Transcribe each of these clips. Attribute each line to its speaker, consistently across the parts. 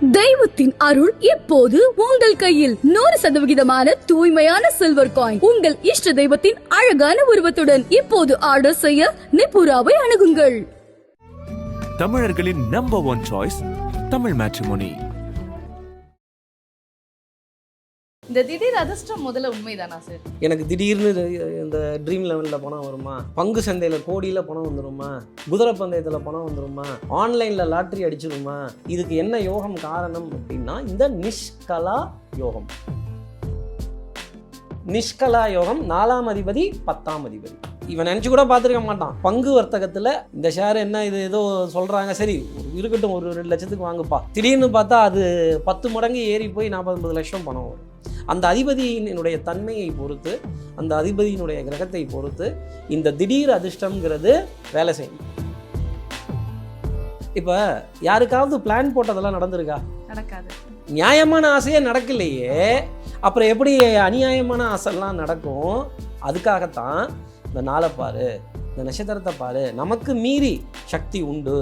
Speaker 1: தெய்வத்தின் அருள் இப்போது உங்கள் கையில். நூறு சதவிகிதமான தூய்மையான சில்வர் காயின் உங்கள் இஷ்ட தெய்வத்தின் அழகான உருவத்துடன் இப்போது ஆர்டர் செய்ய நிபுராவை அணுகுங்கள்.
Speaker 2: தமிழர்களின் number one choice Tamil matrimony
Speaker 3: இந்த திடீர் அதிர்ஷ்டம் முதல்ல உண்மைதானா சார்
Speaker 4: எனக்கு திடீர்னு இந்த ட்ரீம் லெவலில் பணம் வருமா? பங்கு சந்தையில் கோடியில் பணம் வந்துருமா? குதிரை பந்தயத்தில் பணம் வந்துருமா? ஆன்லைனில் லாட்ரி அடிச்சிருமா? இதுக்கு என்ன யோகம் காரணம் அப்படின்னா இந்த நிஷ்கலா யோகம். நிஷ்கலா யோகம் நாலாம் அதிபதி பத்தாம் அதிபதி. இவன் நினச்சி கூட பார்த்துருக்க மாட்டான். பங்கு வர்த்தகத்தில் இந்த ஷேர் என்ன இது ஏதோ சொல்கிறாங்க சரி இருக்கட்டும் ஒரு ரெண்டு லட்சத்துக்கு வாங்குப்பா. திடீர்னு பார்த்தா அது பத்து மடங்கு ஏறி போய் நாற்பது லட்சம் பணம் வரும். அந்த அதிபதியினுடைய தன்மையை பொறுத்து அந்த அதிபதியினுடைய கிரகத்தை பொறுத்து இந்த திடீர் அதிர்ஷ்டம்ங்கிறது வேலை செய்யும். இப்போ யாருக்காவது பிளான் போட்டதெல்லாம் நடந்திருக்கா?
Speaker 3: நடக்காது.
Speaker 4: நியாயமான ஆசையே நடக்கலையே. அப்புறம் எப்படி அநியாயமான ஆசைலாம் நடக்கும்? அதுக்காகத்தான் இந்த நாளை பாரு இந்த நட்சத்திரத்தை பாரு நமக்கு மீறி சக்தி உண்டு.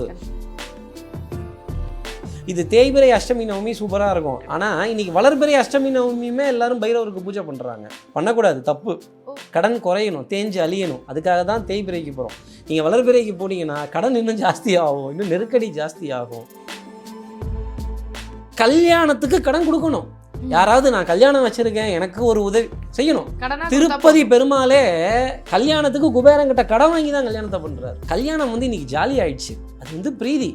Speaker 4: இது தேய்பிரை அஷ்டமி நவமி சூப்பராக இருக்கும். ஆனால் இன்னைக்கு வளர்பிறை அஷ்டமி நவமியுமே எல்லாரும் பைரவருக்கு பூஜை பண்ணுறாங்க பண்ணக்கூடாது தப்பு. கடன் குறையணும் தேஞ்சு அழியணும். அதுக்காக தான் தேய்பிரைக்கு போகிறோம் நீங்கள் வளர்பிறைக்கு போனீங்கன்னா கடன் இன்னும் ஜாஸ்தி ஆகும். இன்னும் நெருக்கடி ஜாஸ்தி ஆகும். கல்யாணத்துக்கு கடன் கொடுக்கணும். யாராவது நான் கல்யாணம் வச்சிருக்கேன் எனக்கு ஒரு உதவி செய்யணும். திருப்பதி பெருமாளே கல்யாணத்துக்கு குபேரங்கிட்ட கடன் வாங்கி தான் கல்யாணத்தை பண்றாரு. கல்யாணம் வந்து இன்னைக்கு ஜாலி ஆயிடுச்சு அது வந்து பிரீதி.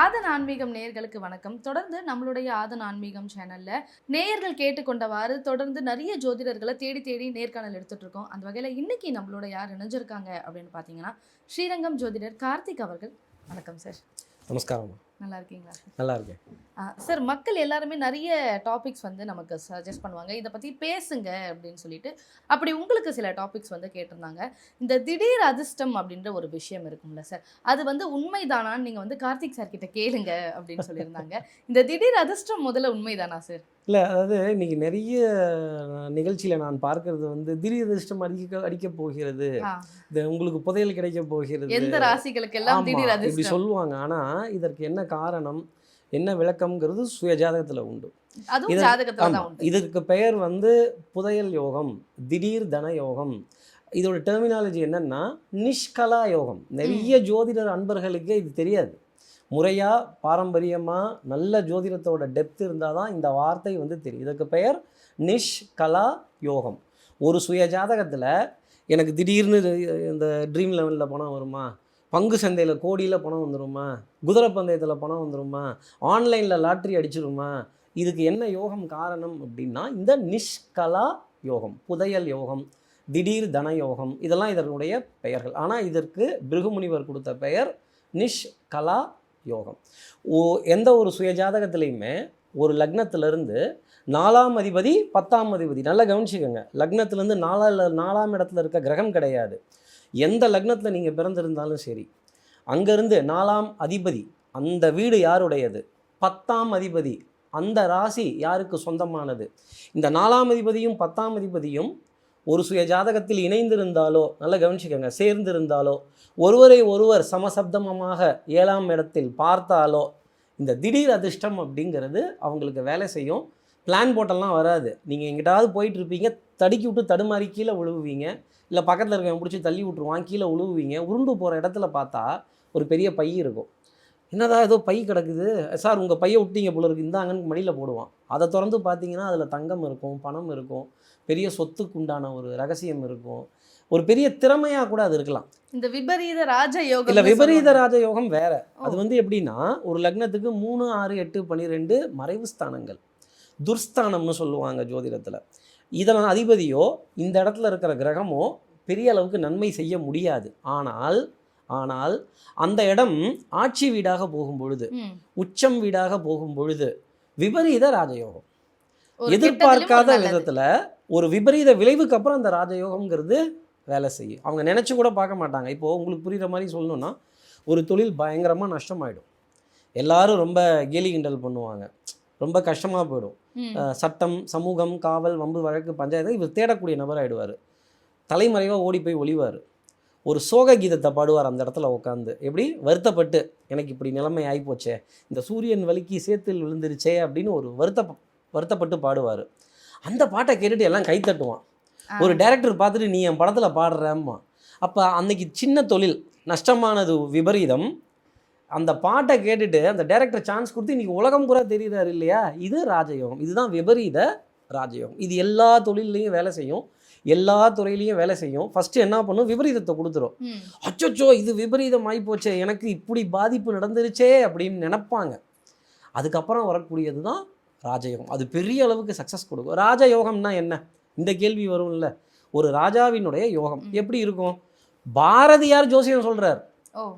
Speaker 3: ஆதன் ஆன்மீகம் நேயர்களுக்கு வணக்கம். தொடர்ந்து நம்மளுடைய ஆதன் ஆன்மீகம் சேனல்ல நேயர்கள் கேட்டுக்கொண்டவாறு தொடர்ந்து நிறைய ஜோதிடர்களை தேடி தேடி நேர்காணல் எடுத்துட்டு இருக்கோம் அந்த வகையில இன்னைக்கு நம்மளோட யார் இணைஞ்சிருக்காங்க அப்படின்னு பாத்தீங்கன்னா ஸ்ரீரங்கம் ஜோதிடர் கார்த்திக் அவர்கள். வணக்கம் சார்.
Speaker 4: நமஸ்காரம்
Speaker 3: நல்லா இருக்கீங்களா
Speaker 4: நல்லா இருக்கேன்
Speaker 3: சார் மக்கள் எல்லாருமே நிறைய டாபிக்ஸ் வந்து நமக்கு சஜஸ்ட் பண்ணுவாங்க. இதை பற்றி பேசுங்க அப்படின்னு சொல்லிட்டு அப்படி உங்களுக்கு சில டாபிக்ஸ் வந்து கேட்டிருந்தாங்க. இந்த திடீர் அதிர்ஷ்டம் அப்படின்ற ஒரு விஷயம் இருக்கும்ல சார் அது வந்து உண்மைதானான்னு நீங்கள் வந்து கார்த்திக் சார் கிட்ட கேளுங்க அப்படின்னு சொல்லியிருந்தாங்க. இந்த திடீர் அதிர்ஷ்டம் முதல்ல உண்மைதானா சார்?
Speaker 4: இல்லை அதாவது இன்னைக்கு நிறைய நிகழ்ச்சியில் நான் பார்க்கறது வந்து திடீர் அதிர்ஷ்டம் அடிக்க அடிக்க போகிறது. இது உங்களுக்கு புதையல் கிடைக்க போகிறது.
Speaker 3: எந்த ராசிகளுக்கு எல்லாம்
Speaker 4: இப்படி சொல்லுவாங்க. ஆனால் இதற்கு என்ன காரணம் என்ன விளக்கம்ங்கிறது சுய ஜாதகத்தில் உண்டு. இதற்கு பெயர் வந்து புதையல் யோகம் திடீர் தன யோகம். இதோட டெர்மினாலஜி என்னன்னா நிஷ்கலா யோகம். நிறைய ஜோதிடர் அன்பர்களுக்கே இது தெரியாது. முறையாக பாரம்பரியமாக நல்ல ஜோதிடத்தோட டெப்த் இருந்தால் தான் இந்த வார்த்தை வந்து தெரியும். இதற்கு பெயர் நிஷ்கலா யோகம் ஒரு சுய ஜாதகத்தில் எனக்கு திடீர்னு இந்த ட்ரீம் லெவலில் பணம் வருமா? பங்கு சந்தையில் கோடியில் பணம் வந்துருமா? குதிரை பந்தயத்தில் பணம் வந்துருமா? ஆன்லைனில் லாட்ரி அடிச்சிருமா? இதுக்கு என்ன யோகம் காரணம் அப்படின்னா இந்த நிஷ்கலா யோகம் புதையல் யோகம் திடீர் தன யோகம் இதெல்லாம் இதனுடைய பெயர்கள். ஆனால் இதற்கு பிருகுமுனிவர் கொடுத்த பெயர் நிஷ்கலா யோகம். ஓ எந்த ஒரு சுயஜாதகத்திலையுமே ஒரு லக்னத்திலிருந்து நாலாம் அதிபதி பத்தாம் அதிபதி நல்லா கவனிச்சுக்கோங்க. லக்னத்திலேருந்து நாலா நாலாம் இடத்துல இருக்க கிரகம் கிடையாது. எந்த லக்னத்தில் நீங்கள் பிறந்திருந்தாலும் சரி அங்கேருந்து நாலாம் அதிபதி அந்த வீடு யாருடையது? பத்தாம் அதிபதி அந்த ராசி யாருக்கு சொந்தமானது? இந்த நாலாம் அதிபதியும் பத்தாம் அதிபதியும் ஒரு சுய ஜாதகத்தில் இணைந்திருந்தாலோ நல்லா கவனிச்சுக்கோங்க சேர்ந்திருந்தாலோ ஒருவரை ஒருவர் சமசப்தமமாக ஏழாம் இடத்தில் பார்த்தாலோ இந்த திடீர் அதிர்ஷ்டம் அப்படிங்கிறது அவங்களுக்கு வேலை செய்யும். பிளான் போட்டெல்லாம் வராது. நீங்கள் எங்கிட்டாவது போயிட்டு இருப்பீங்க தடுக்கி விட்டு தடுமாறி கீழே விழுவுவீங்க. இல்லை பக்கத்தில் இருக்கவங்க பிடிச்சி தள்ளி விட்ருவான் கீழே விழுவுவீங்க. உருண்டு போகிற இடத்துல பார்த்தா ஒரு பெரிய பை இருக்கும். என்னதான் ஏதோ பை கிடக்குது? சார் உங்கள் பையை விட்டீங்க போல இருக்கு. இந்தாங்கன்னு மடியில் போடுவான். அதை திறந்து பார்த்தீங்கன்னா அதில் தங்கம் இருக்கும் பணம் இருக்கும். பெரிய சொத்துக்கு உண்டான ஒரு ரகசியம் இருக்கும். ஒரு பெரிய திறமையாக கூட அது இருக்கலாம்.
Speaker 3: இந்த விபரீத ராஜ யோகம்
Speaker 4: இல்லை விபரீத ராஜயோகம் வேற. அது வந்து எப்படின்னா ஒரு லக்னத்துக்கு மூணு ஆறு எட்டு பன்னிரெண்டு மறைவு ஸ்தானங்கள். துர்ஸ்தானம்னு சொல்லுவாங்க ஜோதிடத்தில். இதன் அதிபதியோ இந்த இடத்துல இருக்கிற கிரகமோ பெரிய அளவுக்கு நன்மை செய்ய முடியாது. ஆனால் ஆனால் அந்த இடம் ஆட்சி வீடாக போகும் பொழுது. உச்சம் வீடாக போகும் பொழுது விபரீத ராஜயோகம். எதிர்பார்க்காத. விதத்துல ஒரு விபரீத விளைவுக்கு அப்புறம் அந்த ராஜயோகம்ங்கிறது வேலை செய்யும். அவங்க நினைச்சு கூட பார்க்க மாட்டாங்க. இப்போ உங்களுக்கு புரியுற மாதிரி சொல்லணும்னா ஒரு தொழில் பயங்கரமா நஷ்டமாயிடும். எல்லாரும் ரொம்ப கேலி கிண்டல் பண்ணுவாங்க. ரொம்ப கஷ்டமா போயிடும். சட்டம் சமூகம் காவல் வம்பு வழக்கு பஞ்சாயத்து இவர் தேடக்கூடிய நபர் ஆயிடுவார் தலைமறைவாக ஓடி போய் ஒளிவார். ஒரு சோக கீதத்தை பாடுவார் அந்த இடத்துல உட்காந்து எப்படி? வருத்தப்பட்டு எனக்கு இப்படி நிலைமை ஆகிப்போச்சே இந்த சூரியன் வலிக்கு சேத்தில் விழுந்துருச்சே அப்படின்னு ஒரு வருத்த வருத்தப்பட்டு பாடுவார். அந்த பாட்டை கேட்டுட்டு எல்லாம் கை தட்டுவான். ஒரு டைரக்டர் பார்த்துட்டு நீ என் படத்தில் பாடுறேம்மா. அப்போ அன்னைக்கு சின்ன தொழில் நஷ்டமானது விபரீதம். அந்த பாட்டை கேட்டுட்டு அந்த டைரக்டர் சான்ஸ் கொடுத்து இன்னைக்கு உலகம் பூரா தெரியுறாரு இல்லையா? இது ராஜயோகம். இதுதான் விபரீத ராஜயோகம். இது எல்லா தொழில்லையும் வேலை செய்யும். எல்லா துறையிலையும் வேலை செய்யும். ஃபஸ்ட்டு என்ன பண்ணும்? விபரீதத்தை கொடுத்துரும். அச்சோச்சோ இது விபரீதம் ஆகிப்போச்சே எனக்கு இப்படி பாதிப்பு நடந்துருச்சே அப்படின்னு நினைப்பாங்க. அதுக்கப்புறம் வரக்கூடியது தான் ராஜயோகம். அது பெரிய அளவுக்கு சக்ஸஸ் கொடுக்கும். ராஜயோகம்னா என்ன? இந்த கேள்வி வரும்ல. ஒரு ராஜாவினுடைய யோகம். எப்படி இருக்கும்? பாரதியார் ஜோசியம் சொல்றார்.
Speaker 3: ஓ.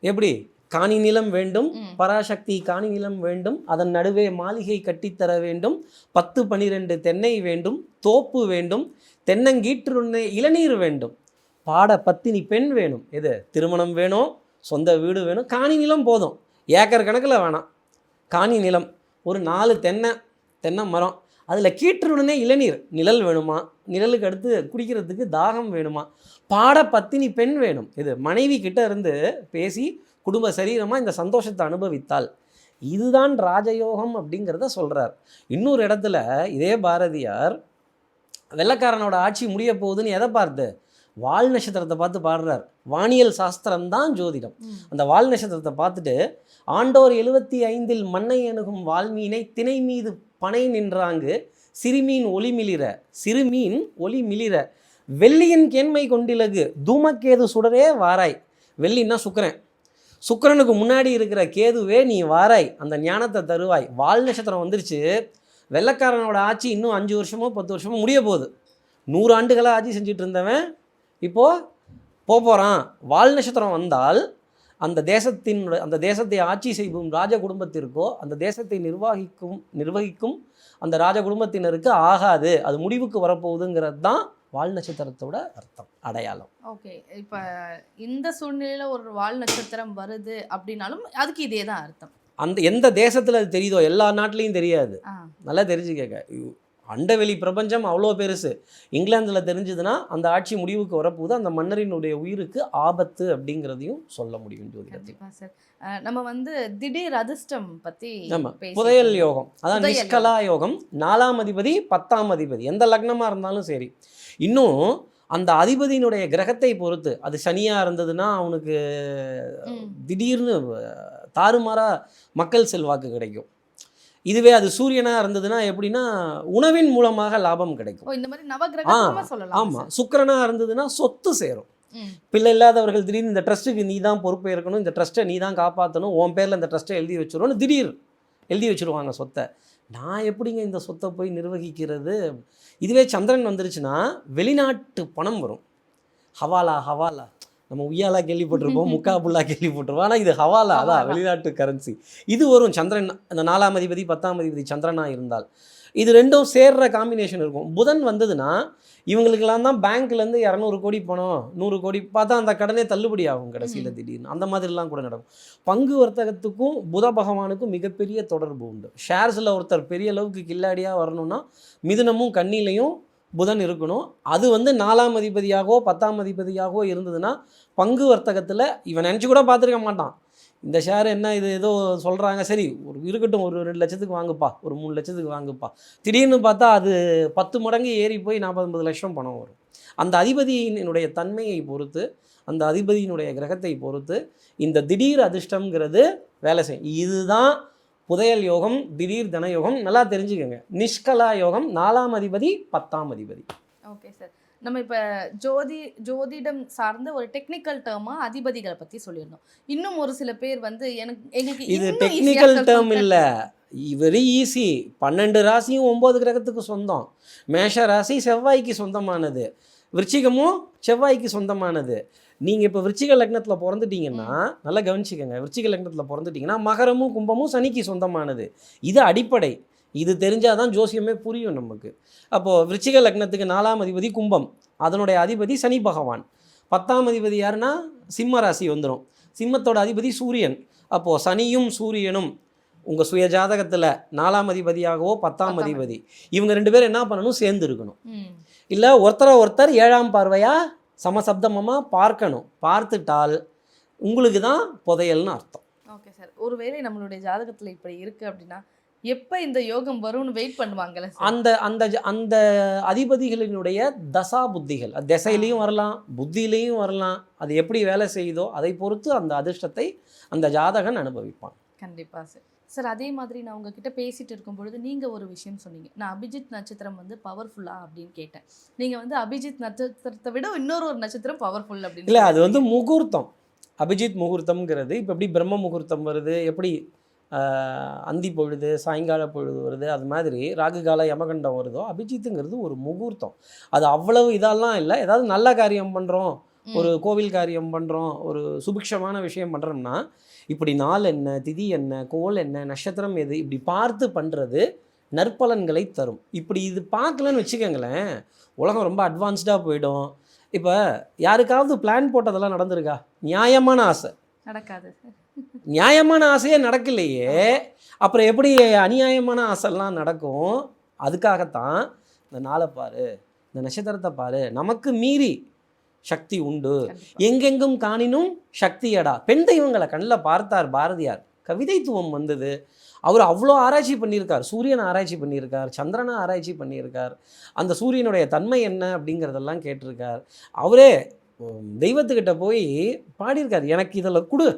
Speaker 4: எப்படி? காணி நிலம் வேண்டும். பராசக்தி காணி நிலம் வேண்டும் அதன் நடுவே மாளிகை கட்டித்தர வேண்டும் பத்து பனிரெண்டு தென்னை வேண்டும் தோப்பு வேண்டும் தென்னங்கீற்றுண்ணே இளநீர் வேண்டும். பாட பத்தினி பெண் வேணும். எது? திருமணம் வேணும் சொந்த வீடு வேணும். காணி நிலம் போதும். ஏக்கர் கணக்கில் வேணாம். காணி நிலம். ஒரு நாலு தென்னை தென்னை மரம். அதில் கீற்றுடனே இளநீர். நிழல் வேணுமா? நிழலுக்கு அடுத்து குடிக்கிறதுக்கு தாகம் வேணுமா? பாட பத்தினி பெண் வேணும். இது மனைவி கிட்ட இருந்து பேசி குடும்ப சரீரமாக இந்த சந்தோஷத்தை அனுபவித்தால் இதுதான் ராஜயோகம் அப்படிங்கிறத சொல்கிறார் இன்னொரு இடத்துல இதே பாரதியார் வெள்ளக்காரனோட ஆட்சி முடிய போகுதுன்னு எதை பார்த்து? வால் நட்சத்திரத்தை பார்த்து பாடுறார். வானியல் சாஸ்திரம் தான் ஜோதிடம். அந்த வால் நட்சத்திரத்தை பார்த்துட்டு ஆண்டோர் எழுபத்தி ஐந்தில் மண்ணை அணுகும் வால்மீனை திணை மீது பனை நின்றாங்கு சிறுமீன் ஒளி மிளிர சிறுமீன் ஒளி மிளிர வெள்ளியின் கேண்மை கொண்டிலகு தூமக்கேது சுடரே வாராய். வெள்ளின்னா சுக்கரன். சுக்கரனுக்கு முன்னாடி இருக்கிற கேதுவே நீ வாராய். அந்த ஞானத்தை தருவாய். வால் நட்சத்திரம் வந்துருச்சு. வெள்ளைக்காரனோட ஆட்சி இன்னும் அஞ்சு வருஷமோ பத்து வருஷமோ முடிய போகுது. நூறு ஆண்டுகளாக ஆட்சி செஞ்சுட்டு இருந்தவன் இப்போது போக போகிறான் வால் நட்சத்திரம் வந்தால் அந்த தேசத்தின் அந்த தேசத்தை ஆட்சி செய்யும் ராஜ குடும்பத்திற்கோ அந்த தேசத்தை நிர்வகிக்கும் நிர்வகிக்கும் அந்த ராஜ குடும்பத்தினருக்கு ஆகாது. அது முடிவுக்கு வரப்போகுதுங்கிறது தான் வால் நட்சத்திரத்தோட அர்த்தம் அடையாளம்.
Speaker 3: ஓகே. இப்போ இந்த சூழ்நிலையில ஒரு வால் நட்சத்திரம் வருது அப்படின்னாலும் அதுக்கு இதே தான் அர்த்தம்.
Speaker 4: அந்த எந்த தேசத்தில் அது தெரியுதோ எல்லா நாட்டிலையும் தெரியாது. நல்லா தெரிஞ்சுக்கங்க. இவ்- அண்டவெளி பிரபஞ்சம் அவ்வளோ பெருசு. இங்கிலாந்தில் தெரிஞ்சதுன்னா அந்த ஆட்சி முடிவுக்கு வரப்போகுது. அந்த மன்னரினுடைய உயிருக்கு ஆபத்து அப்படிங்கிறதையும் சொல்ல முடியும் ஜோதிடத்தில்.
Speaker 3: சார். நம்ம வந்து திடீர் அதிர்ஷ்டம் பேசிட்டு
Speaker 4: புதையல். யோகம். அதான் நிஷ்கலா யோகம். நாலாம் அதிபதி பத்தாம் அதிபதி. எந்த லக்னமா இருந்தாலும் சரி. இன்னும் அந்த அதிபதியினுடைய கிரகத்தை பொறுத்து அது சனியா இருந்ததுன்னா அவனுக்கு. திடீர்னு அஹ், தாறுமாறா மக்கள் செல்வாக்கு கிடைக்கும். இதுவே அது சூரியனா இருந்ததுன்னா எப்படின்னா உணவின் மூலமாக லாபம் கிடைக்கும்.
Speaker 3: இந்த மாதிரி நவகிரகமா சொல்லலாம்.
Speaker 4: ஆமா. சுக்கிரனா இருந்ததுன்னா சொத்து சேரும். பிள்ளை இல்லாதவர்கள் திடீர்னு இந்த ட்ரஸ்ட்டுக்கு நீ தான் பொறுப்பு இருக்கணும் இந்த ட்ரஸ்ட்டை நீ தான் காப்பாற்றணும் உன் பேரில் இந்த ட்ரஸ்ட்டை எழுதி வச்சிருவோன்னு திடீர் எழுதி வச்சிருவாங்க சொத்தை. நான் எப்படிங்க இந்த சொத்தை போய் நிர்வகிக்கிறது? இதுவே சந்திரன் வந்துருச்சுன்னா வெளிநாட்டு பணம் வரும். ஹவாலா ஹவாலா. நம்ம உய்யாலா கேள்விப்பட்டிருப்போம் முக்கா புல்லா கேள்விப்பட்டிருப்போம். ஆனால் இது ஹவாலா அதான். வெளிநாட்டு கரன்சி இது வரும் சந்திரன் அந்த நாலாம் அதிபதி பத்தாம் அதிபதி சந்திரனா இருந்தால். இது ரெண்டும் சேர்ற காம்பினேஷன் இருக்கும். புதன் வந்ததுன்னா இவங்களுக்கெல்லாம் தான் பேங்க்லேருந்து இரநூறு கோடி பணம் நூறு கோடி பார்த்தா அந்த கடனே தள்ளுபடி ஆகும் கடைசியில் திடீர்னு. அந்த மாதிரிலாம் கூட நடக்கும். பங்கு வர்த்தகத்துக்கும் புத பகவானுக்கும் மிகப்பெரிய தொடர்பு உண்டு. ஷேர்ஸில் ஒருத்தர் பெரிய அளவுக்கு கில்லாடியாக வரணும்னா மிதுனமும் கண்ணிலையும் புதன் இருக்கணும். அது வந்து நாலாம் அதிபதியாகவோ பத்தாம் அதிபதியாகவோ இருந்ததுன்னா பங்கு வர்த்தகத்தில் இவன் நினச்சி கூட பார்த்துருக்க மாட்டான். இந்த ஷேர் என்ன இது ஏதோ சொல்கிறாங்க சரி ஒரு இருக்கட்டும் ஒரு ரெண்டு லட்சத்துக்கு வாங்குப்பா. ஒரு மூணு லட்சத்துக்கு வாங்குப்பா. திடீர்னு பார்த்தா அது பத்து மடங்கு ஏறி போய் நாற்பது ஐம்பது லட்சம் பணம் வரும். அந்த அதிபதியினுடைய தன்மையை பொறுத்து அந்த அதிபதியினுடைய கிரகத்தை பொறுத்து இந்த திடீர் அதிர்ஷ்டம்ங்கிறது வேலை செய்யும். இதுதான் புதையல் யோகம் திடீர் தன யோகம் நல்லா தெரிஞ்சுக்கோங்க. நிஷ்கலா யோகம் நாலாம் அதிபதி பத்தாம் அதிபதி.
Speaker 3: ஓகே சார் நம்ம இப்ப ஜோதி ஜோதிடம் சார்ந்த ஒரு டெக்னிக்கல் டேர்மா அதிபதிகளை பத்தி சொல்லியிருந்தோம். இன்னும் ஒரு சில பேர் வந்து எனக்கு எங்களுக்கு
Speaker 4: இது டெக்னிக்கல் டேர்ம். இல்லை. வெரி ஈஸி பன்னெண்டு ராசியும் ஒம்பது கிரகத்துக்கு சொந்தம். மேஷ ராசி செவ்வாய்க்கு சொந்தமானது. விருச்சிகமும் செவ்வாய்க்கு சொந்தமானது. நீங்கள் இப்போ விருச்சிக லக்னத்தில் பிறந்துட்டீங்கன்னா நல்லா கவனிச்சுக்கோங்க. விருச்சிக லக்னத்தில் பிறந்துட்டீங்கன்னா மகரமும் கும்பமும் சனிக்கு சொந்தமானது. இது அடிப்படை. இது தெரிஞ்சாதான் ஜோசியமே புரியும் நமக்கு. அப்போது விருச்சிக லக்னத்துக்கு நாலாம் அதிபதி கும்பம். அதனுடைய அதிபதி சனி பகவான். பத்தாம் அதிபதி யாருன்னா? சிம்ம ராசி வந்துடும் சிம்மத்தோட அதிபதி சூரியன். அப்போது சனியும் சூரியனும் உங்கள் சுய ஜாதகத்தில் நாலாம் அதிபதியாகவோ பத்தாம் அதிபதி. இவங்க ரெண்டு பேரும் என்ன பண்ணணும்? சேர்ந்து இருக்கணும். இல்லை ஒருத்தரை ஒருத்தர் ஏழாம் பார்வையாக சமசப்தமமாக பார்க்கணும். பார்த்துட்டால் உங்களுக்கு தான் புதையல்னு அர்த்தம்.
Speaker 3: ஓகே சார் ஒருவேளை நம்மளுடைய ஜாதகத்துல இப்படி இருக்கு அப்படின்னா எப்ப இந்த யோகம் வரும்னு வெயிட் பண்ணுவாங்கல்ல சார்
Speaker 4: அந்த அந்த ஜ- அந்த அதிபதிகளினுடைய தசா புத்திகள் அது திசையிலையும் வரலாம் புத்தியிலையும் வரலாம். அது எப்படி வேலை செய்யுதோ அதை பொறுத்து அந்த அதிர்ஷ்டத்தை அந்த ஜாதகன் அனுபவிப்பான்.
Speaker 3: கண்டிப்பா சார். சார் அதே மாதிரி நான் உங்ககிட்ட பேசிட்டு இருக்கும் பொழுது நீங்க ஒரு விஷயம் சொன்னீங்க. நான் அபிஜித் நட்சத்திரம் வந்து பவர்ஃபுல்லா அப்படின்னு கேட்டேன். நீங்க வந்து அபிஜித் நட்சத்திரத்தை விட இன்னொரு ஒரு நட்சத்திரம் பவர்ஃபுல் அப்படின்னு
Speaker 4: இல்லை அது வந்து முகூர்த்தம். அபிஜித் முகூர்த்தம்ங்கிறது இப்போ எப்படி பிரம்ம முகூர்த்தம் வருது எப்படி அந்தி பொழுது சாயங்கால பொழுது வருது அது மாதிரி ராகு கால யமகண்டம் வருதோ அபிஜித்துங்கிறது ஒரு முகூர்த்தம். அது அவ்வளவு இதெல்லாம் இல்லை. ஏதாவது நல்ல காரியம் பண்ணுறோம். ஒரு கோவில் காரியம் பண்ணுறோம் ஒரு சுபிக்ஷமான விஷயம் பண்ணுறோம்னா இப்படி நாள் என்ன திதி என்ன கோல் என்ன நட்சத்திரம் எது இப்படி பார்த்து பண்ணுறது நற்பலன்களை தரும். இப்படி இது பார்க்கலன்னு வச்சுக்கோங்களேன் உலகம் ரொம்ப அட்வான்ஸ்டாக போயிடும். இப்போ யாருக்காவது பிளான் போட்டதெல்லாம் நடந்திருக்கா? நியாயமான ஆசை.
Speaker 3: நடக்காது.
Speaker 4: நியாயமான ஆசையே நடக்கலையே. அப்புறம் எப்படி அநியாயமான ஆசைலாம் நடக்கும்? அதுக்காகத்தான் இந்த நாளை பாரு இந்த நட்சத்திரத்தை பாரு நமக்கு மீறி சக்தி உண்டு. எங்கெங்கும் காணினும் சக்தியடா பெண் தெய்வங்களை கண்ணில் பார்த்தார் பாரதியார். கவிதைத்துவம் வந்தது. அவர் அவ்வளோ ஆராய்ச்சி பண்ணியிருக்கார். சூரியனை ஆராய்ச்சி பண்ணியிருக்கார். சந்திரனை ஆராய்ச்சி பண்ணியிருக்கார். அந்த சூரியனுடைய தன்மை என்ன அப்படிங்கிறதெல்லாம் கேட்டிருக்கார். அவரே தெய்வத்துக்கிட்ட போய் பாடியிருக்கார். எனக்கு இதில் கொடு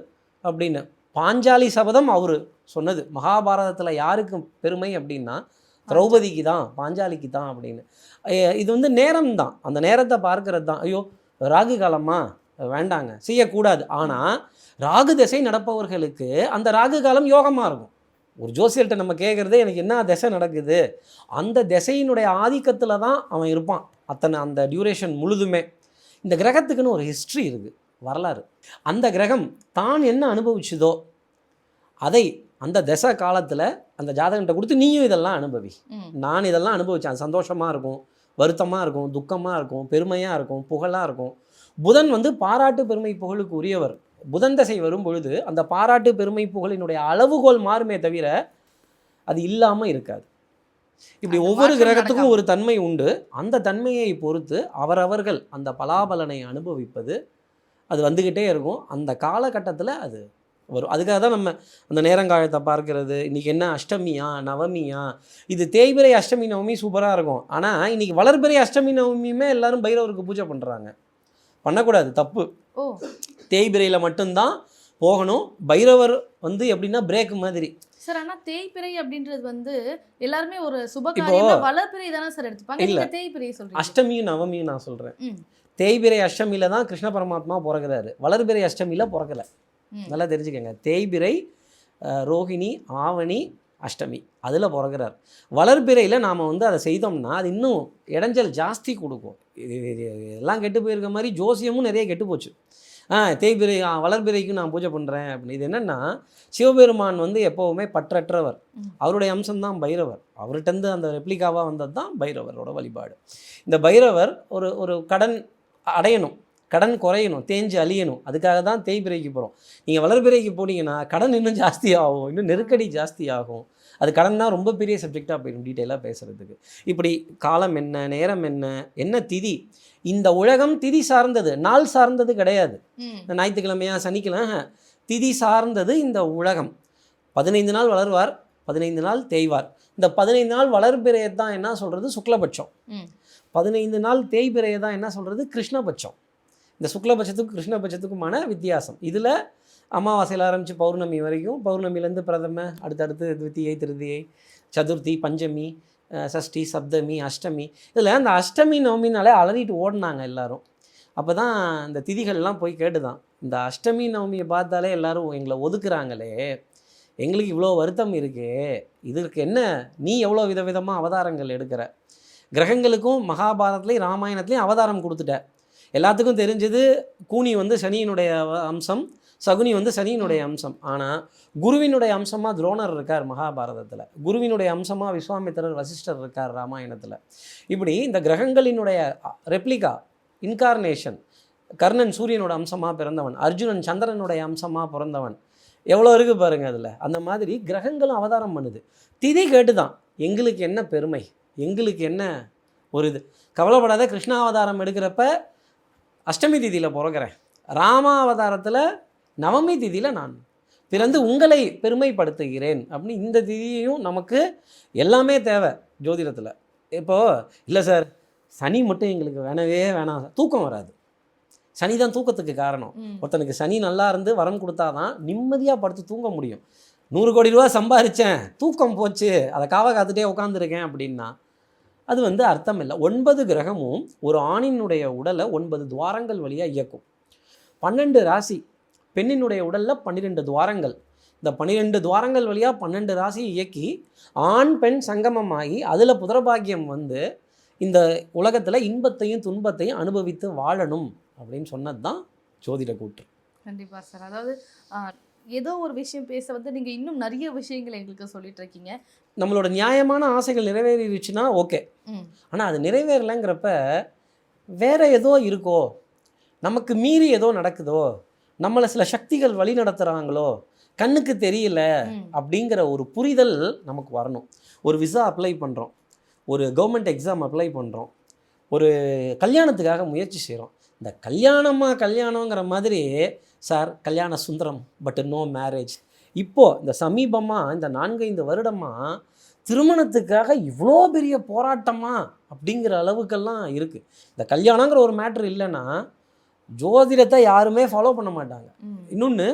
Speaker 4: அப்படின்னு. பாஞ்சாலி சபதம் அவர் சொன்னது. மகாபாரதத்தில் யாருக்கு பெருமை அப்படின்னா திரௌபதிக்கு தான் பாஞ்சாலிக்கு தான் அப்படின்னு. இது வந்து நேரம் தான் அந்த நேரத்தை பார்க்கறது தான் ஐயோ ராகு காலமா? வேண்டாங்க. செய்யக்கூடாது. ஆனால் ராகு திசை நடப்பவர்களுக்கு அந்த ராகு காலம் யோகமாக இருக்கும். ஒரு ஜோசியர்கிட்ட நம்ம கேட்குறதே எனக்கு என்ன திசை நடக்குது? அந்த திசையினுடைய ஆதிக்கத்தில் தான் அவன் இருப்பான். அத்தனை அந்த டியூரேஷன் முழுதுமே. இந்த கிரகத்துக்குன்னு ஒரு ஹிஸ்ட்ரி இருக்குது வரலாறு. அந்த கிரகம் தான் என்ன அனுபவிச்சுதோ அதை அந்த தசை காலத்தில் அந்த ஜாதகன்ட்ட கொடுத்து நீயும் இதெல்லாம் அனுபவி. நான் இதெல்லாம் அனுபவித்தேன் சந்தோஷமாக இருக்கும். வருத்தமாக இருக்கும் துக்கமாக இருக்கும் பெருமையாக இருக்கும் புகழாக இருக்கும். புதன் வந்து பாராட்டு பெருமை புகழுக்கு உரியவர். புதன் தசை வரும் பொழுது அந்த பாராட்டு பெருமை புகழினுடைய அளவுகோல் மாறுமே தவிர அது இல்லாமல் இருக்காது. இப்படி ஒவ்வொரு கிரகத்துக்கும். ஒரு தன்மை உண்டு. அந்த தன்மையை பொறுத்து அவரவர்கள் அந்த பலாபலனை அனுபவிப்பது அது வந்துக்கிட்டே இருக்கும். அந்த காலகட்டத்தில் அது வரும். அதுக்காக தான் நம்ம அந்த நேரங்காலத்தை பார்க்கறது. இன்றைக்கி என்ன? அஷ்டமியா? நவமியா? இது தேய்பிரை அஷ்டமி நவமி சூப்பராக இருக்கும். ஆனால் இன்னைக்கு வளர்பிறை அஷ்டமி நவமியுமே எல்லாரும் பைரவருக்கு பூஜை பண்ணுறாங்க பண்ணக்கூடாது தப்பு. தேய்பிரையில் மட்டும்தான் போகணும். பைரவர் வந்து எப்படின்னா பிரேக் மாதிரி.
Speaker 3: சார் ஆனா தேய்பிறை அப்படின்றது வந்து எல்லாருமே ஒரு சுப வளர்பிறை தானே சார் எடுத்துப்பாங்க?
Speaker 4: இல்ல.
Speaker 3: தேய்பிறை சொல்றீங்க.
Speaker 4: அஷ்டமியும் நவமியும் நான் சொல்கிறேன்
Speaker 3: ம்.
Speaker 4: தேய்பிரை அஷ்டமியில தான் கிருஷ்ண பரமாத்மா பிறகுறாரு வளர்பிறை அஷ்டமியில் பிறக்கல. நல்லா தெரிஞ்சுக்கங்க. தேய்பிரை ரோகிணி ஆவணி அஷ்டமி. அதில் பிறகுறார். வளர்பிறையில் நாம் வந்து அதை செய்தோம்னா அது இன்னும் இடைஞ்சல் ஜாஸ்தி கொடுக்கும். எல்லாம் கெட்டு போயிருக்க மாதிரி ஜோசியமும் நிறைய கெட்டு போச்சு. ஆ தேய்பிரை ஆ, வளர்பிறைக்கு நான் பூஜை பண்ணுறேன் அப்படின்னு. இது என்னென்னா சிவபெருமான் வந்து எப்போவுமே பற்றற்றவர். அவருடைய அம்சம்தான் பைரவர். அவர்கிட்டருந்து அந்த ரெப்ளிகாவாக வந்தது தான் பைரவரோட வழிபாடு. இந்த பைரவர் ஒரு ஒரு கடன் அடையணும். கடன் குறையணும் தேஞ்சு அழியணும். அதுக்காக தான் தேய்பிறைக்கு போகிறோம் நீங்கள் வளர்பிறைக்கு போனீங்கன்னா கடன் இன்னும் ஜாஸ்தி ஆகும் இன்னும் நெருக்கடி ஜாஸ்தி ஆகும் அது கடன் தான் ரொம்ப பெரிய சப்ஜெக்டாக போயிடும் டீட்டெயிலாக பேசுகிறதுக்கு இப்படி காலம் என்ன நேரம் என்ன என்ன திதி? இந்த உலகம் திதி சார்ந்தது நாள் சார்ந்தது கிடையாது. ஞாயிற்றுக்கிழமையா சனிக்கிழமை திதி சார்ந்தது இந்த உலகம். பதினைந்து நாள் வளர்வார் பதினைந்து நாள் தேய்வார். இந்த பதினைந்து நாள் வளர்பிறையை தான் என்ன சொல்கிறது சுக்லபட்சம். பதினைந்து நாள் தேய்பிறையை தான் என்ன சொல்கிறது கிருஷ்ணபட்சம். இந்த சுக்லபட்சத்துக்கும் கிருஷ்ணபட்சத்துக்குமான வித்தியாசம். இதில் அமாவாசையில் ஆரம்பித்து பௌர்ணமி வரைக்கும் பௌர்ணமிலேருந்து பிரதம அடுத்தடுத்து திவித்தியை திருதியை சதுர்த்தி பஞ்சமி சஷ்டி சப்தமி அஷ்டமி. இதில் அந்த அஷ்டமி நவமினாலே அலறிட்டு ஓடினாங்க எல்லாரும். அப்போ தான் இந்த திதிகள்லாம் போய் கேட்டுதான். இந்த அஷ்டமி நவமியை பார்த்தாலே எல்லாரும் எங்களை ஒதுக்குறாங்களே. எங்களுக்கு இவ்வளோ வருத்தம் இருக்கே. இதற்கு என்ன? நீ எவ்வளோ விதவிதமாக அவதாரங்கள் எடுக்கிற? கிரகங்களுக்கும் மகாபாரதத்துலேயும் ராமாயணத்துலேயும் அவதாரம் கொடுத்துட்ட. எல்லாத்துக்கும் தெரிஞ்சது கூனி வந்து சனியினுடைய அம்சம் சகுனி வந்து சனியினுடைய அம்சம். ஆனால் குருவினுடைய அம்சமாக துரோணர் இருக்கார் மகாபாரதத்தில். குருவினுடைய அம்சமாக விஸ்வாமித்திரர் வசிஷ்டர் இருக்கார் ராமாயணத்தில். இப்படி இந்த கிரகங்களினுடைய ரெப்ளிகா இன்கார்னேஷன் கர்ணன் சூரியனோட அம்சமாக பிறந்தவன் அர்ஜுனன் சந்திரனுடைய அம்சமாக பிறந்தவன் எவ்வளோ இருக்குது பாருங்க அதில். அந்த மாதிரி கிரகங்களும் அவதாரம் பண்ணுது. திதி கேட்டு தான் எங்களுக்கு என்ன பெருமை? எங்களுக்கு என்ன ஒரு இது? கவலைப்படாத கிருஷ்ணாவதாரம் எடுக்கிறப்ப அஷ்டமி திதியில் பிறக்கிறேன். ராமாவதாரத்தில் நவமி திதியில் நான் பிறந்து உங்களை பெருமைப்படுத்துகிறேன் அப்படின்னு இந்த திதியையும் நமக்கு எல்லாமே தேவை ஜோதிடத்தில். இப்போது இல்லை சார் சனி மட்டும் எங்களுக்கு வேணவே வேணாம் தூக்கம் வராது. சனி தான் தூக்கத்துக்கு காரணம். ஒருத்தனுக்கு சனி நல்லா இருந்து வரம் கொடுத்தாதான் நிம்மதியாக படுத்து தூங்க முடியும். நூறு கோடி ரூபா சம்பாரிச்சேன் தூக்கம் போச்சு அதை காவ காத்துட்டே உட்காந்துருக்கேன் அப்படின்னா அது வந்து அர்த்தம் இல்லை ஒன்பது கிரகமும் ஒரு ஆணினுடைய உடலை ஒன்பது துவாரங்கள் வழியாக இயக்கும். பன்னெண்டு ராசி பெண்ணினுடைய உடலில் பன்னிரெண்டு துவாரங்கள். இந்த பன்னிரெண்டு துவாரங்கள் வழியாக பன்னெண்டு ராசியை இயக்கி ஆண் பெண் சங்கமமாகி அதில் புதரபாகியம் வந்து இந்த உலகத்தில் இன்பத்தையும் துன்பத்தையும் அனுபவித்து வாழணும் அப்படின்னு சொன்னது தான் ஜோதிட கூற்று.
Speaker 3: கண்டிப்பாக சார். அதாவது ஏதோ ஒரு விஷயம் பேச வந்து நீங்க இன்னும் நிறைய விஷயங்கள் எங்களுக்கு சொல்லிட்டு இருக்கீங்க.
Speaker 4: நம்மளோட நியாயமான ஆசைகள் நிறைவேறிடுச்சுன்னா ஓகே. ஆனால் அது நிறைவேறலைங்கிறப்ப வேற ஏதோ இருக்கோ? நமக்கு மீறி ஏதோ நடக்குதோ? நம்மளை சில சக்திகள் வழி நடத்துகிறாங்களோ கண்ணுக்கு தெரியல. அப்படிங்கிற ஒரு புரிதல் நமக்கு வரணும். ஒரு விசா அப்ளை பண்ணுறோம் ஒரு கவர்மெண்ட் எக்ஸாம் அப்ளை பண்ணுறோம் ஒரு கல்யாணத்துக்காக முயற்சி செய்கிறோம் இந்த கல்யாணமா கல்யாணங்கிற மாதிரி sir Kalyana Sundaram but no marriage இப்போது இந்த சமீபமாக இந்த நான்கைந்து வருடமாக திருமணத்துக்காக இவ்வளோ பெரிய போராட்டமா அப்படிங்கிற அளவுக்கெல்லாம் இருக்குது இந்த கல்யாணங்கிற ஒரு மேட்ரு இல்லைன்னா ஜோதிடத்தை யாருமே ஃபாலோ பண்ண மாட்டாங்க. இன்னொன்று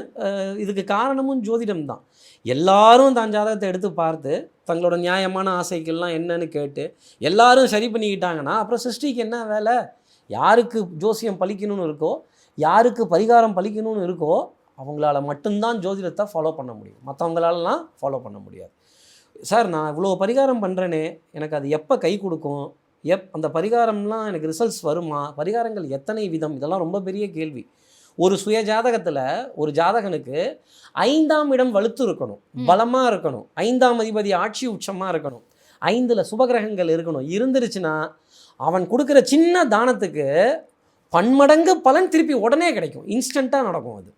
Speaker 4: இதுக்கு காரணமும் ஜோதிடம் தான். எல்லாரும் தான் ஜாதகத்தை எடுத்து பார்த்து தங்களோட நியாயமான ஆசைகள்லாம் என்னன்னு கேட்டு எல்லாரும் சரி பண்ணிக்கிட்டாங்கன்னா அப்புறம் சிருஷ்டிக்கு என்ன வேலை? யாருக்கு ஜோசியம் பலிக்கணும்னு இருக்கோ யாருக்கு பரிகாரம் பலிக்கணும்னு இருக்கோ அவங்களால மட்டும்தான் ஜோதிடத்தை ஃபாலோ பண்ண முடியும். மற்றவங்களாலலாம் ஃபாலோ பண்ண முடியாது. சார் நான் இவ்வளோ பரிகாரம் பண்ணுறேனே எனக்கு அது எப்போ கை கொடுக்கும்? எப் அந்த பரிகாரம்லாம் எனக்கு ரிசல்ட்ஸ் வருமா? பரிகாரங்கள் எத்தனை விதம்? இதெல்லாம் ரொம்ப பெரிய கேள்வி. ஒரு சுய ஜாதகத்தில் ஒரு ஜாதகனுக்கு ஐந்தாம் இடம் வலுத்து இருக்கணும். பலமாக இருக்கணும் ஐந்தாம் அதிபதி ஆட்சி உச்சமாக இருக்கணும் ஐந்தில் சுபகிரகங்கள் இருக்கணும் இருந்துருச்சுன்னா அவன் கொடுக்குற சின்ன தானத்துக்கு பன்மடங்கு பலன் திருப்பி உடனே கிடைக்கும். இன்ஸ்டண்ட்டாக நடக்கும் அது.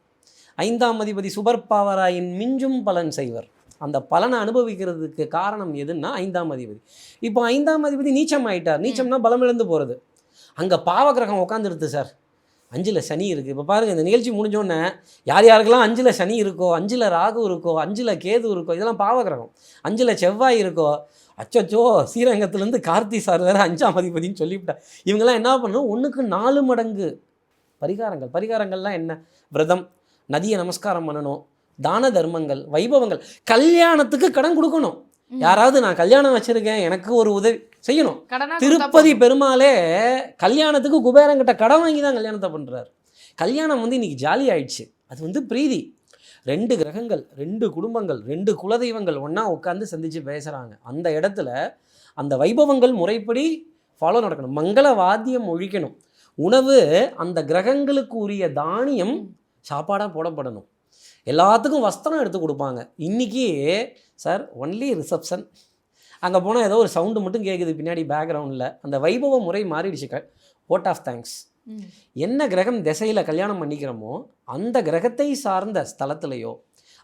Speaker 4: ஐந்தாம் அதிபதி சுபர் பாவராயின் மிஞ்சும் பலன் செய்வர். அந்த பலனை அனுபவிக்கிறதுக்கு காரணம் எதுன்னா ஐந்தாம் அதிபதி. இப்போ ஐந்தாம் அதிபதி நீச்சம் ஆயிட்டார். நீச்சம்னா பலம் இழந்து போகிறது அங்கே பாவகிரகம் உட்காந்துருது சார். அஞ்சில் சனி இருக்குது இப்போ பாருங்கள் இந்த நிகழ்ச்சி முடிஞ்சோடனே யார் யாருக்கெல்லாம் அஞ்சில் சனி இருக்கோ அஞ்சில் ராகு இருக்கோ அஞ்சில் கேது இருக்கோ இதெல்லாம் பாவகிரகம் அஞ்சில் செவ்வாய் இருக்கோ அச்சச்சோ ஸ்ரீரங்கத்துலேருந்து கார்த்தி சார் வேறு அஞ்சாம் அதிபதினு சொல்லிவிட்டேன் இவங்கெல்லாம் என்ன பண்ணணும் ஒன்றுக்கு நாலு மடங்கு. பரிகாரங்கள். பரிகாரங்கள்லாம் என்ன? விரதம் நதியை நமஸ்காரம் பண்ணணும் தான தர்மங்கள் வைபவங்கள். கல்யாணத்துக்கு கடன் கொடுக்கணும். யாராவது நான் கல்யாணம் வச்சிருக்கேன் எனக்கு ஒரு உதவி செய்யணும். திருப்பதி. பெருமாளே கல்யாணத்துக்கு குபேரங்கிட்ட கடன் வாங்கி தான் கல்யாணத்தை பண்ணுறாரு கல்யாணம் வந்து இன்னைக்கு ஜாலி ஆயிடுச்சு. அது வந்து பிரீதி. ரெண்டு கிரகங்கள் ரெண்டு குடும்பங்கள் ரெண்டு குலதெய்வங்கள் ஒன்றா உட்காந்து சந்தித்து பேசுகிறாங்க அந்த இடத்துல அந்த வைபவங்கள் முறைப்படி ஃபாலோ நடக்கணும். மங்கள வாத்தியம் ஒழிக்கணும். உணவு அந்த கிரகங்களுக்கு உரிய தானியம் சாப்பாடாக போடப்படணும். எல்லாத்துக்கும் வஸ்திரம் எடுத்து கொடுப்பாங்க. இன்றைக்கி சார் ஒன்லி ரிசப்ஷன் அங்கே போனால் ஏதோ ஒரு சவுண்டு மட்டும் கேட்குது பின்னாடி பேக்ரவுண்டில் அந்த வைபவ முறை மாறிடுச்சு க ஓட் ஆஃப் தேங்க்ஸ். என்ன கிரகம் திசையில் கல்யாணம் பண்ணிக்கிறோமோ அந்த கிரகத்தை சார்ந்த ஸ்தலத்திலையோ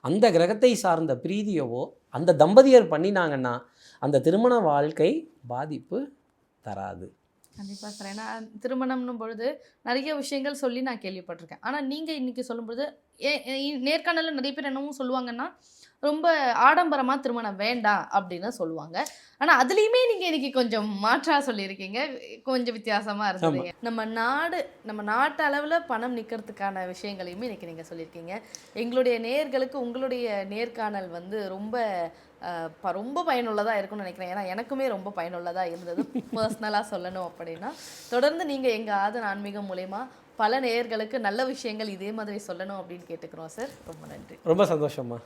Speaker 4: அந்த கிரகத்தை சார்ந்த பிரீதியவோ அந்த தம்பதியர் பண்ணினாங்கன்னா அந்த திருமண வாழ்க்கை பாதிப்பு தராது.
Speaker 3: கண்டிப்பாக சார். ஏன்னா திருமணம்னும் பொழுது நிறைய விஷயங்கள் சொல்லி நான் கேள்விப்பட்டிருக்கேன். ஆனால் நீங்கள் இன்றைக்கி சொல்லும்பொழுது ஏ- நேர்காணலில் நிறைய பேர் என்னவும் சொல்லுவாங்கன்னா ரொம்ப ஆடம்பரமாக திருமணம் வேண்டாம் அப்படின்னு சொல்லுவாங்க. ஆனா அதுலயுமே நீங்க இன்னைக்கு கொஞ்சம் மாற்றா சொல்லியிருக்கீங்க. கொஞ்சம் வித்தியாசமா இருந்தது. நம்ம நாடு நம்ம நாட்டு அளவுல பணம் நிக்கிறதுக்கான விஷயங்களையுமே இன்னைக்கு நீங்க சொல்லியிருக்கீங்க. எங்களுடைய நேர்களுக்கு உங்களுடைய நேர்காணல் வந்து ரொம்ப ரொம்ப பயனுள்ளதாக இருக்கும்னு நினைக்கிறேன். ஏன்னா எனக்குமே ரொம்ப பயனுள்ளதாக இருந்தது. பர்சனலாக சொல்லணும் அப்படின்னா. தொடர்ந்து நீங்கள் எங்கள் ஆதன் ஆன்மீகம் மூலயமா பல நேயர்களுக்கு நல்ல விஷயங்கள் இதே மாதிரி சொல்லணும் அப்படின்னு கேட்டுக்கிறோம் சார். ரொம்ப நன்றி.
Speaker 4: ரொம்ப சந்தோஷம்மா.